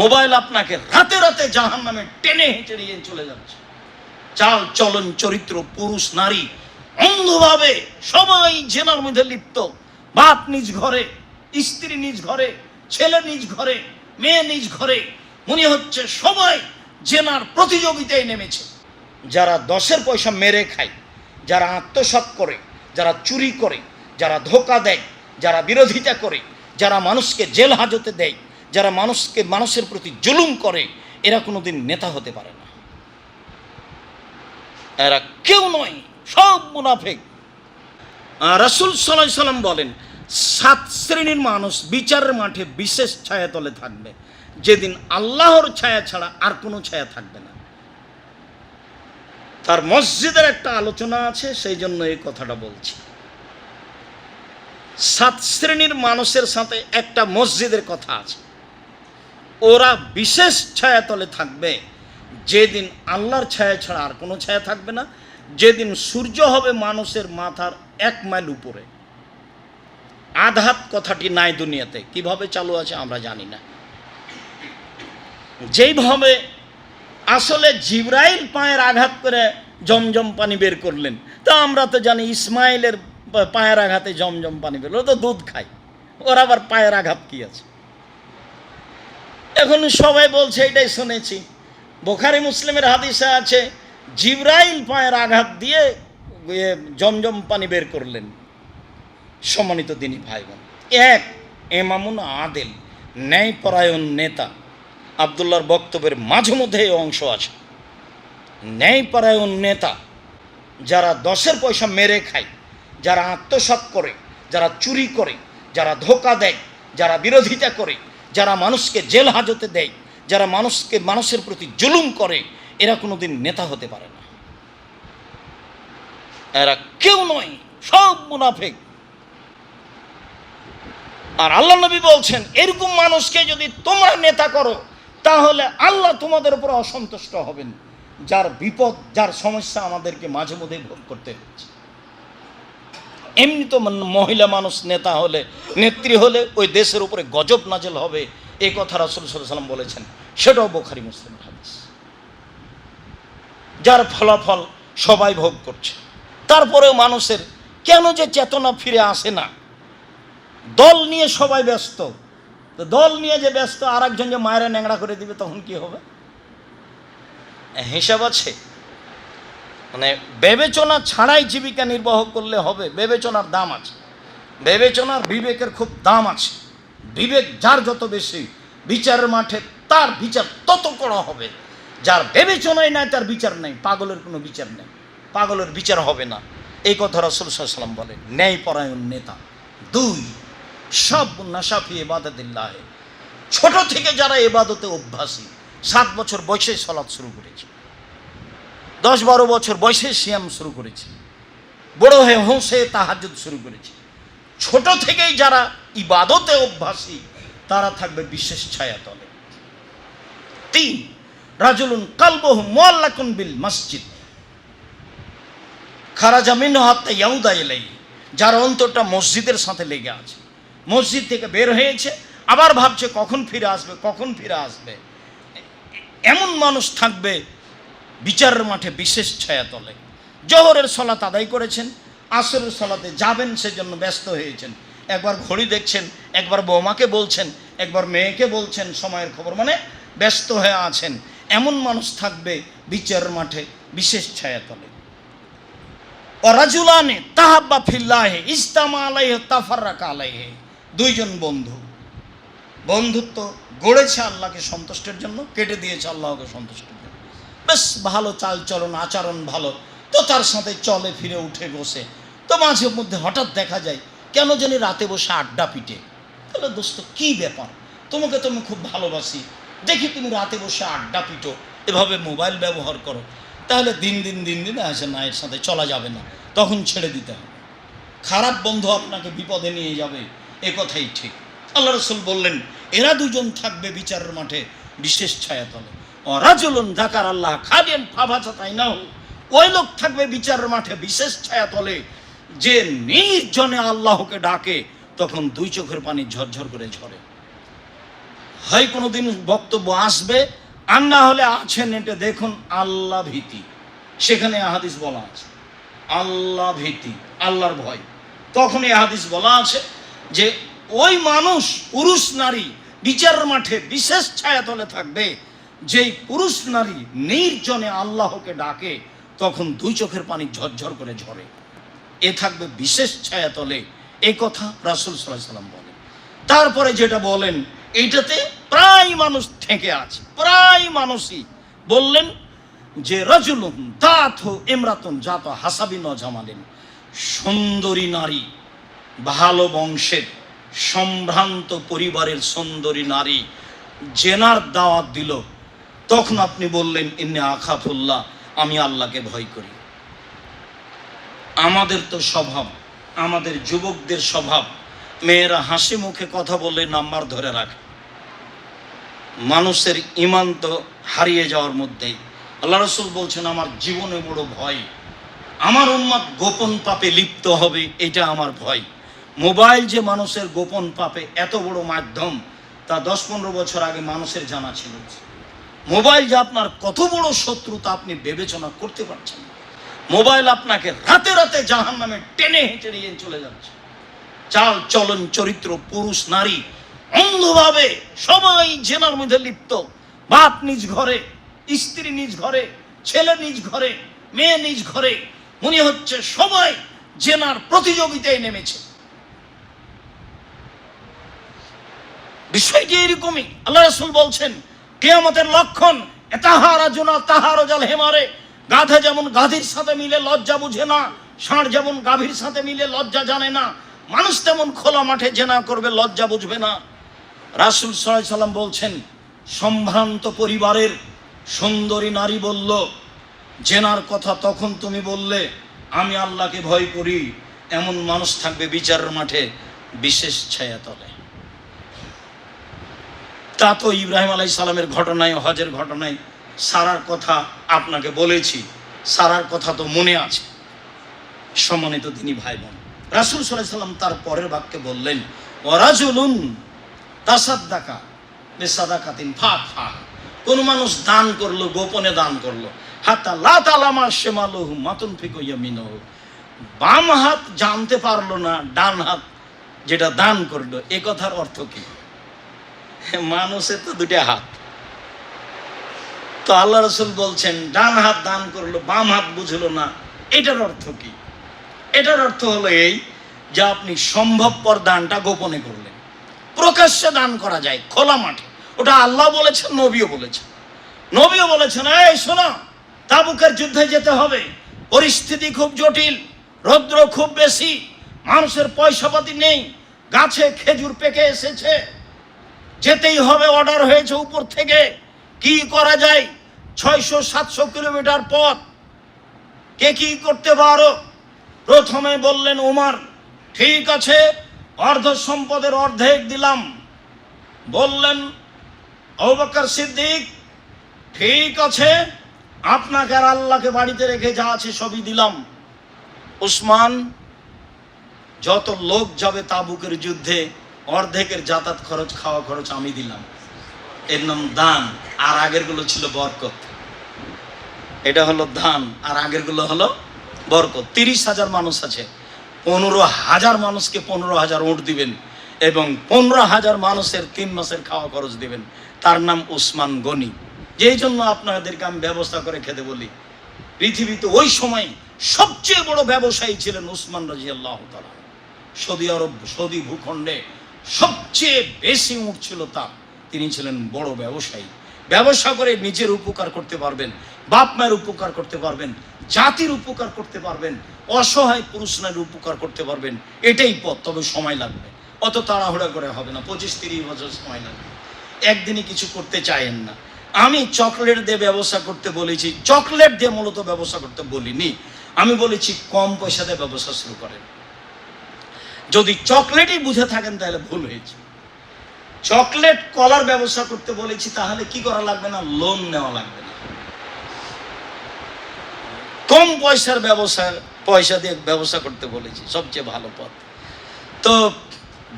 Mobile আপনাকে রাতে রাতে জাহান নামে টেনে নিয়ে চলে যাচ্ছে। চাল, চলন, চরিত্র, পুরুষ, নারী, অন্ধভাবে সবাই জেনার মধ্যে লিপ্ত। বাপ নিজ ঘরে, স্ত্রী নিজ ঘরে, ছেলে নিজ ঘরে, মেয়ে নিজ ঘরে। মনে হচ্ছে সবাই জেনার প্রতিযোগিতায় নেমেছে। যারা দশের পয়সা মেরে খায়, যারা আত্মসাৎ করে, যারা চুরি করে, যারা ধোকা দেয়, যারা বিরোধিতা করে, যারা মানুষকে জেল হাজতে দেয় যারা মানুষকে, মানুষের প্রতি জুলুম করে, এরা কোনোদিন নেতা হতে পারে না। এরা কেউ নয়, সব মুনাফেক। রাসুল সাল্লাহ সাল্লাম বলেন, সাত শ্রেণির মানুষ বিচারের মাঠে বিশেষ ছায়া তলে থাকবে। যেদিন আল্লাহর ছায়া ছাড়া আর কোনো ছায়া থাকবে না। তার মসজিদের একটা আলোচনা আছে, সেই জন্য এই কথাটা বলছি। সাত শ্রেণির মানুষের সাথে একটা মসজিদের কথা আছে। ওরা বিশেষ ছায়াতলে থাকবে। যেদিন আল্লাহর ছায়া ছাড়া আর কোনো ছায়া থাকবে না। যেদিন সূর্য হবে মানুষের মাথার এক মাইল উপরে। আধাত কথাটি নাই দুনিয়াতে। কীভাবে চালু আছে আমরা জানি না। যেইভাবে আসলে জিব্রাইল পায়ের আঘাত করে জমজম পানি বের করলেন, তা আমরা তো জানি ইসমাইলের পায়ের আঘাতে জমজম পানি বের ও তো দুধ খায়। ওর আবার পায়ের আঘাত কি আছে? এখন সবাই বলছে, এটাই শুনেছি। বোখারি মুসলিমের হাদিসে আছে, জিব্রাইল পায়ের আঘাত দিয়ে জমজম পানি বের করলেন সম্মানিত দিনী ভাই বোন এক, এমামুন আদেল, ন্যায়পরায়ণ নেতা। আবদুল্লাহর বক্তব্যের মাঝে মধ্যে এই অংশ আছে। ন্যায়পরায়ণ নেতা, যারা দশের পয়সা মেরে খায়, যারা আত্মসাৎ করে, যারা চুরি করে, যারা ধোকা দেয়, যারা বিরোধিতা করে যারা মানুষকে জেল হাজতে দেয়, যারা মানুষকে, মানুষের প্রতি জুলুম করে, এরা কোনোদিন নেতা হতে পারে না। এরা কেউ নয়, সব মুনাফেক। আর আল্লাহ নবী বলছেন, এরকম মানুষকে যদি তোমরা নেতা করো, তাহলে আল্লাহ তোমাদের উপর অসন্তুষ্ট হবেন। যার বিপদ, যার সমস্যা আমাদেরকে মাঝে মধ্যে ভোগ করতে হচ্ছে। এমনি তো মহিলা মানুষ নেতা হলে, নেত্রী হলে ওই দেশের উপরে গজব নাজেল হবে, এই কথা রাসুল সাল্লাম বলেছেন। সেটাও বোখারি মুসলিম হাদিস। যার ফলাফল সবাই ভোগ করছে। তারপরেও মানুষের কেন যে চেতনা ফিরে আসে না? দল নিয়ে সবাই ব্যস্ত। তো দল নিয়ে যে ব্যস্ত আর একজন যে মায়েরা ন্যাংড়া করে দিবে, তখন কি হবে? হিসাব আছে। মানে বিবেচনা ছাড়াই জীবিকা নির্বাহ করলে হবে, বিবেচনার দাম আছে। বিবেচনার বিবেকের খুব দাম আছে। বিবেক যার যত বেশি, বিচারের মাঠে তার বিচার তত করা হবে। যার বিবেচনাই নাই, তার বিচার নেই। পাগলের কোনো বিচার নেই। পাগলের বিচার হবে না। এই কথা রসুল সাল্লাম বলে ন্যায়পরায়ণ নেতা। দুই, সব নাসাফি এবাদতিল্লাহ ছোট থেকে যারা এবাদতে অভ্যাসী, সাত বছর বয়সে সলাৎ শুরু করেছে। দশ বারো বছর বয়সে সিয়াম শুরু করেছে। বড় হয়ে হোসে তাহাজুদ শুরু করেছে। ছোট থেকেই যারা ইবাদতে অভ্যাসী, তারা থাকবে বিশেষ ছায়াতলে। তিন, রাজুলুন কালবহু মোয়াল্লাকুন বিল মসজিদ। খারাজা মিন হাত্তা ইয়াউদা এলাই যার অন্তরটা মসজিদের সাথে লেগে আছে। মসজিদ থেকে বের হয়েছে, আবার ভাবছে কখন ফিরে আসবে, কখন ফিরে আসবে। এমন মানুষ থাকবে বিচারের মাঠে বিশেষ ছায়া তলে। জহরের সলাত আদায় করেছেন, আসরের সলাতে যাবেন, সেজন্য ব্যস্ত হয়েছেন। একবার ঘড়ি দেখছেন, একবার বৌমাকে বলছেন, একবার মেয়েকে বলছেন, সময়ের খবর মানে ব্যস্ত হয়ে আছেন। এমন মানুষ থাকবে বিচারের মাঠে বিশেষ ছায়াতলে অরাজুলানে তাহাব্বা ফিল্লাহে ইস্তামা আলাইহে তাফাররাকা আলাইহে। দুইজন বন্ধু। বন্ধুত্ব গড়েছে আল্লাহকে সন্তুষ্টের জন্য, কেটে দিয়েছে আল্লাহকে সন্তুষ্টের জন্য। বেশ ভালো চাল চলন আচরণ ভালো। তো তার সাথে চলে, ফিরে, উঠে, বসে। তো মাঝে মধ্যে হঠাৎ দেখা যায়, কেন জানি রাতে বসে আড্ডা পিটে। তাহলে দোস্ত, কী ব্যাপার? তোমাকে তো আমি খুব ভালোবাসি। দেখি তুমি রাতে বসে আড্ডা পিটো, এভাবে মোবাইল ব্যবহার করো। তাহলে দিন দিন দিন দিন আসে না, এর সাথে চলা যাবে না। তখন ছেড়ে দিতে হবে। খারাপ বন্ধু আপনাকে বিপদে নিয়ে যাবে, এ কথাই ঠিক। আল্লাহ রসুল বললেন, এরা দুজন থাকবে বিচারের মাঠে, বিশেষ ছায়াতলে। অরাজলন ঢাকার আল্লাহ খালিয়ান ফাভাচা তাই না ওই লোক থাকবে বিচারের মাঠে বিশেষ ছায়াতলে। যে নির্জনে আল্লাহকে ডাকে, তখন দুই চোখের পানি ঝরঝর করে ঝরে। হয় কোনো দিন বক্তব্য আসবে, আর না হলে আছে নেটে দেখুন আল্লাহ ভীতি। সেখানে হাদিস বলা আছে, আল্লাহ ভীতি, আল্লাহর ভয়। তখন এই বলা আছে যে, ওই মানুষ, পুরুষ, নারী বিচার মাঠে বিশেষ ছায়াতলে থাকবে যেই পুরুষ নারী নির্জনে আল্লাহকে ডাকে, তখন দুই চোখের পানি ঝরঝর করে ঝরে। এ থাকবে বিশেষ ছায়াতলে। এ কথা রাসুল সাল্লাম বলেন। তারপরে যেটা বলেন এইটাতে প্রায় মানুষ থেকে আছে, প্রায় মানুষই বললেন যে, রজুলুন দাথ এমরাতন জাত হাসাবি ন জামালেন সুন্দরী নারী, ভালো বংশের, সম্ভ্রান্ত পরিবারের সুন্দরী নারী, জেনার দাওয়াত দিল। তখন আপনি বললেন, ইন্নে আখাফুল্লাহ, আমি আল্লাহকে ভয় করি। আমাদের তো স্বভাব, আমাদের যুবকদের স্বভাব। মেয়েরা হাসি মুখে কথা বলে নাম্বার ধরে রাখে। মানুষের ইমান তো হারিয়ে যাওয়ার মধ্যেই। আল্লাহ রসুল বলছেন, আমার জীবনে বড় ভয়। আমার উন্মাদ গোপন পাপে লিপ্ত হবে, এটা আমার ভয়। মোবাইল যে মানুষের গোপন পাপে এত বড় মাধ্যম, তা দশ পনেরো বছর আগে মানুষের জানা ছিল। মোবাইল যে আপনার কত বড় শত্রু তা আপনি বিবেচনা করতে পারছেন মোবাইল আপনাকে রাতে রাতে জাহান নামে টেনে হেঁটে নিয়ে চলে যাচ্ছে। চাল, চলন, চরিত্র, পুরুষ, নারী অন্ধভাবে সবাই জেনার মধ্যে লিপ্ত। বাপ নিজ ঘরে, স্ত্রী নিজ ঘরে, ছেলে নিজ ঘরে, মেয়ে নিজ ঘরে। মনে হচ্ছে সবাই জেনার প্রতিযোগিতায় নেমেছে। বিষয়টি এরকমই। আল্লাহ রসুল বলছেন কেয়ামতের লক্ষণ তাহারা জোনা তাহারো জাল হেমারে। গাধা যেমন গাধীর সাথে মিলে লজ্জা বুঝে না, ষাঁড় যেমন গাভীর সাথে মিলে লজ্জা জানে না, মানুষ তেমন খোলা মাঠে জেনা করবে, লজ্জা বুঝবে না। রাসুল সাল্লাম বলছেন, সম্ভ্রান্ত পরিবারের সুন্দরী নারী বলল, জেনার কথা তখন তুমি বললে, আমি আল্লাহকে ভয় করি, এমন মানুষ থাকবে বিচারের মাঠে বিশেষ ছায়াতলে। তা তো ইব্রাহিম আলাই সালামের ঘটনায়, হজের ঘটনায় সারার কথা আপনাকে বলেছি। সারার কথা তো মনে আছে। সম্মানিত তিনি ভাই বোন রাসুল সাল্লাম তার পরের বাক্যে বললেন ওরাজুলুন তাসাদ্দাকা বেসাদাকাতিন ফাঁক ফাঁক কোন মানুষ দান করল, গোপনে দান করল। হাতা লাতালামা শেমালহু মাতুন ফিকইয়া মিনহ বাম হাত জানতে পারল না, ডান হাত যেটা দান করল, এ কথার অর্থ কি? মানুষের তো দুটা হাত। তো আল্লাহ রসুল বলছেন, ডান হাত দান করল, বাম হাত বুঝলো না, এটার অর্থ কি? এটার অর্থ হলো এই যে আপনি সম্ভবপর দানটা গোপনে করলেন। প্রকাশ্যে দান করা যায়, খোলা মাঠে। ওটা আল্লাহ বলেছেন, নবীও বলেছেন। নবীও বলেছেন, এই, শোনো, তাবুকের যুদ্ধে যেতে হবে। পরিস্থিতি খুব জটিল, রৌদ্র খুব বেশি, মানুষের পয়সাপাতি নেই, গাছে খেজুর পেকে এসেছে যেতেই হবে অর্ডার হয়েছে উপর থেকে। কি করা যায়? ছয়শো, সাতশো কিলোমিটার পথ। কে কি করতে পারো? প্রথমে বললেন উমার ঠিক আছে, অর্ধ সম্পদের অর্ধেক দিলাম। বললেন অবাক্কর সিদ্দিক, ঠিক আছে, আপনাকে আর আল্লাহকে বাড়িতে রেখে যা আছে সবই দিলাম। উসমান, যত লোক যাবে তাবুকের যুদ্ধে অর্ধেকের যাতায়াত খরচ, খাওয়া খরচ আমি দিলাম। এর নাম দান, আর আগেরগুলো ছিল বরকত। এটা হলো দান, আর আগেরগুলো হলো বরকত। তিরিশ হাজার মানুষ আছে, পনেরো হাজার মানুষকে পনেরো হাজার উঠ দিবেন এবং পনেরো হাজার মানুষের তিন মাসের খাওয়া খরচ দিবেন। তার নাম উসমান গনি। যেই জন্য আপনাদেরকে আমি ব্যবস্থা করে খেতে বলি, পৃথিবীতে ওই সময় সবচেয়ে বড় ব্যবসায়ী ছিলেন উসমান রাজি আল্লাহ সৌদি আরব, সৌদি ভূখণ্ডে সবচেয়ে বেশি উঠ ছিল তার। তিনি ছিলেন বড় ব্যবসায়ী। ব্যবসা করে নিজের উপকার করতে পারবেন, বাপ মায়ের উপকার করতে পারবেন, জাতির উপকার করতে পারবেন, অসহায় পুরুষ নারীর উপকার করতে পারবেন, এটাই পথ, তবে সময় লাগবে। অত তাড়াহুড়া করে হবে না, পঁচিশ তিরিশ বছর সময় লাগবে। একদিনই কিছু করতে চায়েন না। আমি চকলেট দিয়ে ব্যবসা করতে বলেছি, চকলেট দিয়ে মূলত ব্যবসা করতে বলিনি। আমি বলেছি কম পয়সা দিয়ে ব্যবসা শুরু করেন। যদি চকলেটই বুঝে থাকেন, তাহলে ভুল হয়েছে। চকলেট কলার ব্যবসা করতে বলেছি, তাহলে কি করা লাগবে না? লোন নেওয়া লাগবে না। কম পয়সার ব্যবসা, পয়সা দিয়ে ব্যবসা করতে বলেছি, সবচেয়ে ভালো পথ। তো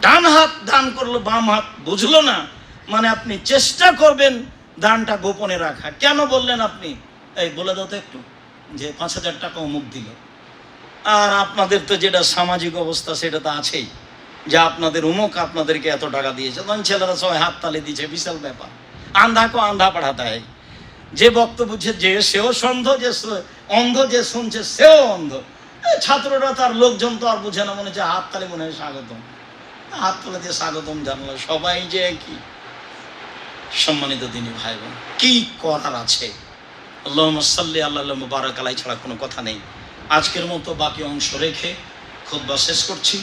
ডান হাত দান করল, বাম হাত বুঝলো না মানে আপনি চেষ্টা করবেন দানটা গোপনে রাখা। কেন বললেন আপনি? এই বলে দাও তো একটু, যে পাঁচ হাজার টাকা অমুক দিল। আর আপনাদের তো যেটা সামাজিক অবস্থা, সেটা তো আছেই। যে আপনাদের উমুক, আপনাদেরকে এত টাকা দিয়েছে। তখন ছেলেরা সবাই হাত তালি দিয়েছে, বিশাল ব্যাপার। আন্ধা কো আন্ধা পাঠাতে হয়। যে বক্তব্য বুঝছে, যে সেও সন্ধ, যে অন্ধ, যে শুনছে, সেও অন্ধ। ছাত্ররা তার লোকজন তো আর বুঝে না, মনে হচ্ছে হাত তালি মনে হয় স্বাগতম। হাত তুলে দিয়ে স্বাগতম জানলো। সবাই যে কি? সম্মানিত দিনী ভাই বোন কি করার আছে? আল্লাহ সাল্লি আল্লাহ মুবারক আলাই ছাড়া কোনো কথা নেই। আজকের মতো বাকি অংশ রেখে খুব বা শেষ করছি।